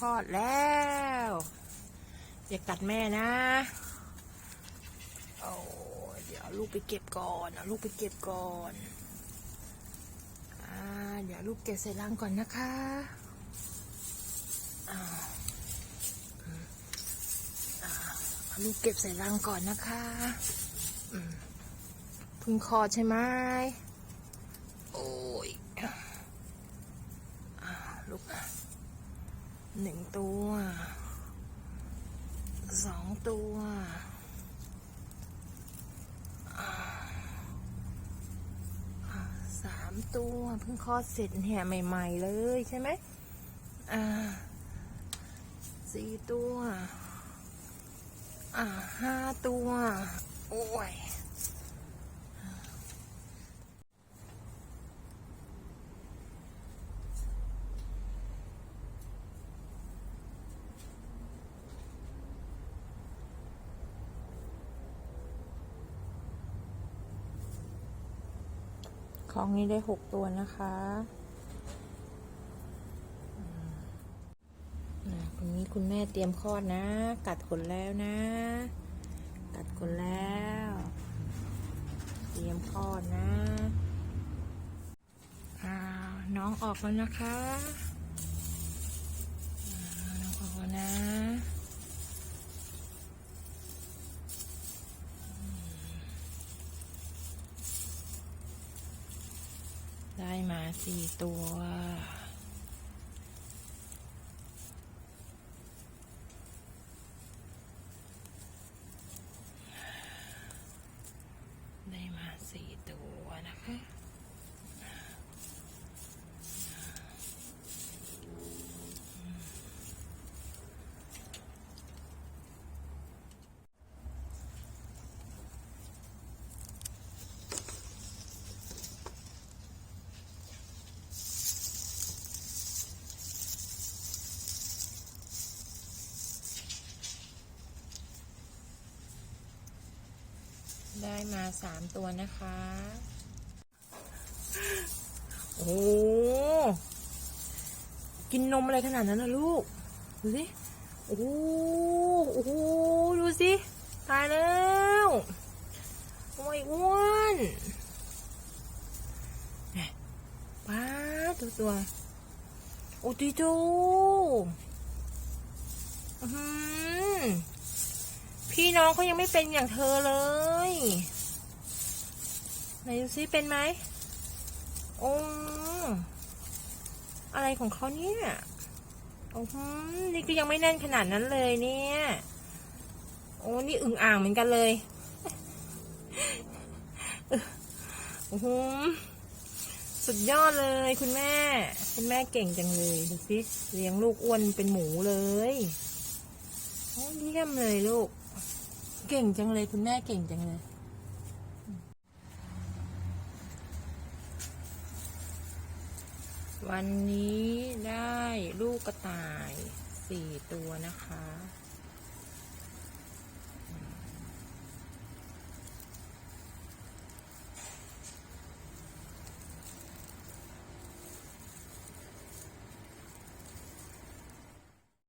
คลอดแล้วอย่ากัดแม่นะโอ้เดี๋ยวลูกไปเก็บก่อนเอาลูกไปเก็บก่อนอ่าเดี๋ยวลูกเก็บใส่ลังก่อนนะคะอ่าอืมอ่าเอาลูกเก็บใส่ลังก่อนนะคะพึ่งคอใช่ไหมโอ้ยอลูกอะ หนึ่งตัวสองตัวสามตัวเพิ่งคลอดเสร็จเนี่ยใหม่ ๆ เลยใช่ไหมอ่าสี่ตัว อ่าห้าตัว โอ้ย ของนี้ได้หกตัวนะคะคุณนี้คุณแม่เตรียมคลอดนะ กัดขนแล้วนะ กัดขนแล้ว เตรียมคลอดนะอ่าน้องออกแล้วนะคะ ได้มาสี่ตัว ได้มาสี่ตัวนะคะ ได้มาสามตัวนะคะ โอ้ กินนมอะไรขนาดนั้นนะลูก ดูสิ โอ้โหโอ้โหดูสิ ตายแล้ว โอ้ยอ้วนเนี่ยป้าตัวตัว โอ้ตีจอือหือ พี่น้องเขายังไม่เป็นอย่างเธอเลย ไหนดูซิเป็นไหมโอ้อะไรของเขาเนี่ยโอ้โหนี่ก็ยังไม่แน่นขนาดนั้นเลยเนี่ย โอ้นี่อึ่งอ่างเหมือนกันเลยโอ้โหสุดยอดเลยคุณแม่ คุณแม่เก่งจังเลยดูสิเลี้ยงลูกอ้วนเป็นหมูเลย โอ้เยี่ยมเลยลูก เก่งจังเลยคุณแม่เก่งจังเลย วันนี้ได้ลูกกระต่ายสี่ตัวนะคะ